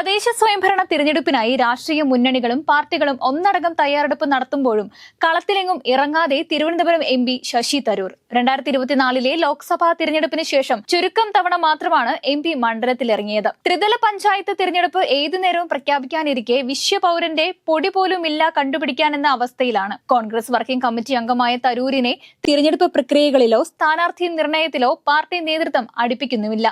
തദ്ദേശ സ്വയംഭരണ തിരഞ്ഞെടുപ്പിനായി രാഷ്ട്രീയ മുന്നണികളും പാർട്ടികളും ഒന്നടങ്കം തയ്യാറെടുപ്പ് നടത്തുമ്പോഴും കളത്തിലെങ്ങും ഇറങ്ങാതെ തിരുവനന്തപുരം എം പി ശശി തരൂർ. രണ്ടായിരത്തി ഇരുപത്തിനാലിലെ ലോക്സഭാ തിരഞ്ഞെടുപ്പിന് ശേഷം ചുരുക്കം തവണ മാത്രമാണ് എം പി മണ്ഡലത്തിലിറങ്ങിയത്. ത്രിതല പഞ്ചായത്ത് തിരഞ്ഞെടുപ്പ് ഏതു നേരവും പ്രഖ്യാപിക്കാനിരിക്കെ വിശ്വപൗരന്റെ പൊടി പോലും ഇല്ല കണ്ടുപിടിക്കാനെന്ന അവസ്ഥയിലാണ്. കോൺഗ്രസ് വർക്കിംഗ് കമ്മിറ്റി അംഗമായ തരൂരിനെ തിരഞ്ഞെടുപ്പ് പ്രക്രിയകളിലോ സ്ഥാനാർത്ഥി നിർണയത്തിലോ പാർട്ടി നേതൃത്വം അടുപ്പിക്കുന്നുമില്ല.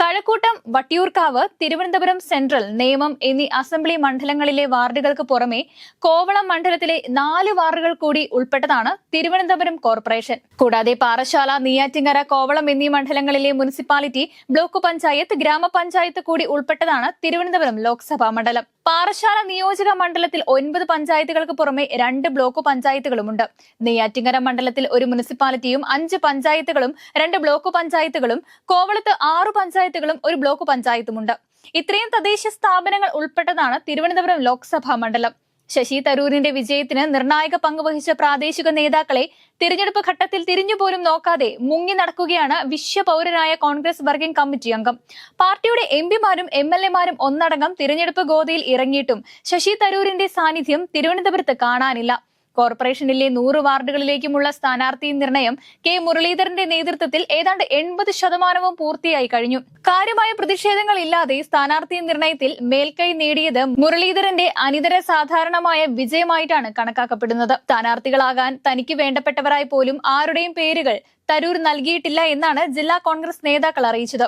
കഴക്കൂട്ടം വട്ടിയൂർക്കാവ് തിരുവനന്തപുരം സെൻട്രൽ നേമം എന്നീ അസംബ്ലി മണ്ഡലങ്ങളിലെ വാർഡുകൾക്ക് പുറമെ കോവളം മണ്ഡലത്തിലെ നാല് വാർഡുകൾ കൂടി ഉൾപ്പെട്ടതാണ് തിരുവനന്തപുരം കോർപ്പറേഷൻ. കൂടാതെ പാറശാല നെയ്യാറ്റിങ്ങര കോവളം എന്നീ മണ്ഡലങ്ങളിലെ മുനിസിപ്പാലിറ്റി ബ്ലോക്ക് പഞ്ചായത്ത് ഗ്രാമപഞ്ചായത്ത് കൂടി ഉൾപ്പെട്ടതാണ് തിരുവനന്തപുരം ലോക്സഭാ മണ്ഡലം. പാറശാല നിയോജക മണ്ഡലത്തിൽ ഒൻപത് പഞ്ചായത്തുകൾക്ക് പുറമെ രണ്ട് ബ്ലോക്ക് പഞ്ചായത്തുകളുമുണ്ട്. നെയ്യാറ്റിങ്ങര മണ്ഡലത്തിൽ ഒരു മുനിസിപ്പാലിറ്റിയും അഞ്ച് പഞ്ചായത്തുകളും രണ്ട് ബ്ലോക്ക് പഞ്ചായത്തുകളും കോവളത്ത് ആറ് പഞ്ചായത്തുകളും ഒരു ബ്ലോക്ക് പഞ്ചായത്തുമുണ്ട്. ഇത്രയും തദ്ദേശ സ്ഥാപനങ്ങൾ ഉൾപ്പെട്ടതാണ് തിരുവനന്തപുരം ലോക്സഭാ മണ്ഡലം. ശശി തരൂരിന്റെ വിജയത്തിന് നിർണായക പങ്കുവഹിച്ച പ്രാദേശിക നേതാക്കളെ തിരഞ്ഞെടുപ്പ് ഘട്ടത്തിൽ തിരിഞ്ഞുപോലും നോക്കാതെ മുങ്ങി നടക്കുകയാണ് വിശ്വപൗരനായ കോൺഗ്രസ് വർക്കിംഗ് കമ്മിറ്റി അംഗം. പാർട്ടിയുടെ എം പിമാരും എം എൽ എമാരും ഒന്നടങ്കം തിരഞ്ഞെടുപ്പ് ഗോതയിൽ ഇറങ്ങിയിട്ടും ശശി തരൂരിന്റെ സാന്നിധ്യം തിരുവനന്തപുരത്ത് കാണാനില്ല. കോർപ്പറേഷനിലെ നൂറ് വാർഡുകളിലേക്കുമുള്ള സ്ഥാനാർത്ഥി നിർണയം കെ മുരളീധരന്റെ നേതൃത്വത്തിൽ ഏതാണ്ട് എൺപത് ശതമാനവും പൂർത്തിയായി കഴിഞ്ഞു. കാര്യമായ പ്രതിഷേധങ്ങൾ ഇല്ലാതെ സ്ഥാനാർത്ഥി നിർണയത്തിൽ മേൽക്കൈ നേടിയത് മുരളീധരന്റെ അനിതര സാധാരണമായ വിജയമായിട്ടാണ് കണക്കാക്കപ്പെടുന്നത്. സ്ഥാനാർത്ഥികളാകാൻ തനിക്ക് വേണ്ടപ്പെട്ടവരായി പോലും ആരുടെയും പേരുകൾ തരൂർ നൽകിയിട്ടില്ല എന്നാണ് ജില്ലാ കോൺഗ്രസ് നേതാക്കൾ അറിയിച്ചത്.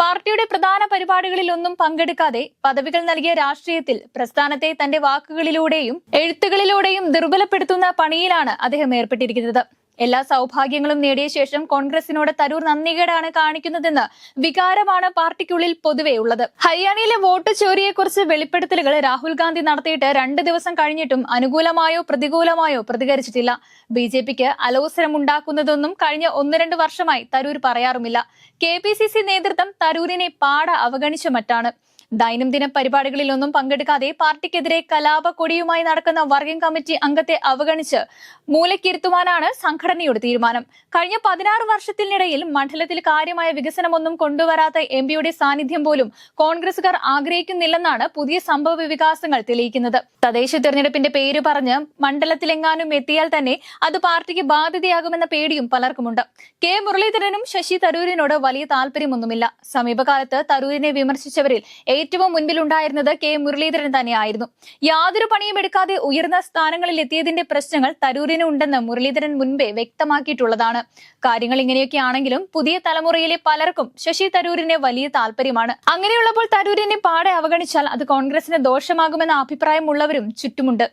പാർട്ടിയുടെ പ്രധാന പരിപാടികളിലൊന്നും പങ്കെടുക്കാതെ പദവികൾ നൽകിയ രാഷ്ട്രീയത്തിൽ പ്രസ്ഥാനത്തെ തന്റെ വാക്കുകളിലൂടെയും എഴുത്തുകളിലൂടെയും ദുർബലപ്പെടുത്തുന്ന പണിയിലാണ് അദ്ദേഹം ഏർപ്പെട്ടിരിക്കുന്നത്. എല്ലാ സൗഭാഗ്യങ്ങളും നേടിയ ശേഷം കോൺഗ്രസിനോട് തരൂർ നന്ദികേടാണ് കാണിക്കുന്നതെന്ന് വികാരമാണ് പാർട്ടിക്കുള്ളിൽ പൊതുവെ ഉള്ളത്. ഹരിയാനയിലെ വോട്ട് ചോരിയെക്കുറിച്ച് വെളിപ്പെടുത്തലുകൾ രാഹുൽ ഗാന്ധി നടത്തിയിട്ട് രണ്ട് ദിവസം കഴിഞ്ഞിട്ടും അനുകൂലമായോ പ്രതികൂലമായോ പ്രതികരിച്ചിട്ടില്ല. ബി ജെ പിക്ക് അലോസരമുണ്ടാക്കുന്നതൊന്നും കഴിഞ്ഞ ഒന്ന് രണ്ട് വർഷമായി തരൂർ പറയാറുമില്ല. കെ പി സി സി നേതൃത്വം തരൂരിനെ പാട അവഗണിച്ച മറ്റാണ്. ദൈനംദിന പരിപാടികളിലൊന്നും പങ്കെടുക്കാതെ പാർട്ടിക്കെതിരെ കലാപ കൊടിയുമായി നടക്കുന്ന വർക്കിംഗ് കമ്മിറ്റി അംഗത്തെ അവഗണിച്ച് മൂലക്കിരുത്തുവാനാണ് സംഘടനയുടെ തീരുമാനം. കഴിഞ്ഞ പതിനാറ് വർഷത്തിനിടയിൽ മണ്ഡലത്തിൽ കാര്യമായ വികസനമൊന്നും കൊണ്ടുവരാത്ത എം പിയുടെ സാന്നിധ്യം പോലും കോൺഗ്രസുകാർ ആഗ്രഹിക്കുന്നില്ലെന്നാണ് പുതിയ സംഭവ വികാസങ്ങൾ തെളിയിക്കുന്നത്. തദ്ദേശ തെരഞ്ഞെടുപ്പിന്റെ പേര് പറഞ്ഞ് മണ്ഡലത്തിലെങ്ങാനും എത്തിയാൽ തന്നെ അത് പാർട്ടിക്ക് ബാധ്യതയാകുമെന്ന പേടിയും പലർക്കുമുണ്ട്. കെ. മുരളീധരനും ശശി തരൂരിനോട് വലിയ താല്പര്യമൊന്നുമില്ല. സമീപകാലത്ത് തരൂരിനെ വിമർശിച്ചവരിൽ ഏറ്റവും മുൻപിലുണ്ടായിരുന്നത് കെ മുരളീധരൻ തന്നെയായിരുന്നു. യാതൊരു പണിയും എടുക്കാതെ ഉയർന്ന സ്ഥാനങ്ങളിൽ എത്തിയതിന്റെ പ്രശ്നങ്ങൾ തരൂരിന് ഉണ്ടെന്ന് മുരളീധരൻ മുൻപേ വ്യക്തമാക്കിയിട്ടുള്ളതാണ്. കാര്യങ്ങൾ ഇങ്ങനെയൊക്കെയാണെങ്കിലും പുതിയ തലമുറയിലെ പലർക്കും ശശി തരൂരിനെ വലിയ താല്പര്യമാണ്. അങ്ങനെയുള്ളപ്പോൾ തരൂരിനെ പാടെ അവഗണിച്ചാൽ അത് കോൺഗ്രസിന് ദോഷമാകുമെന്ന അഭിപ്രായമുള്ളവരും ചുറ്റുമുണ്ട്.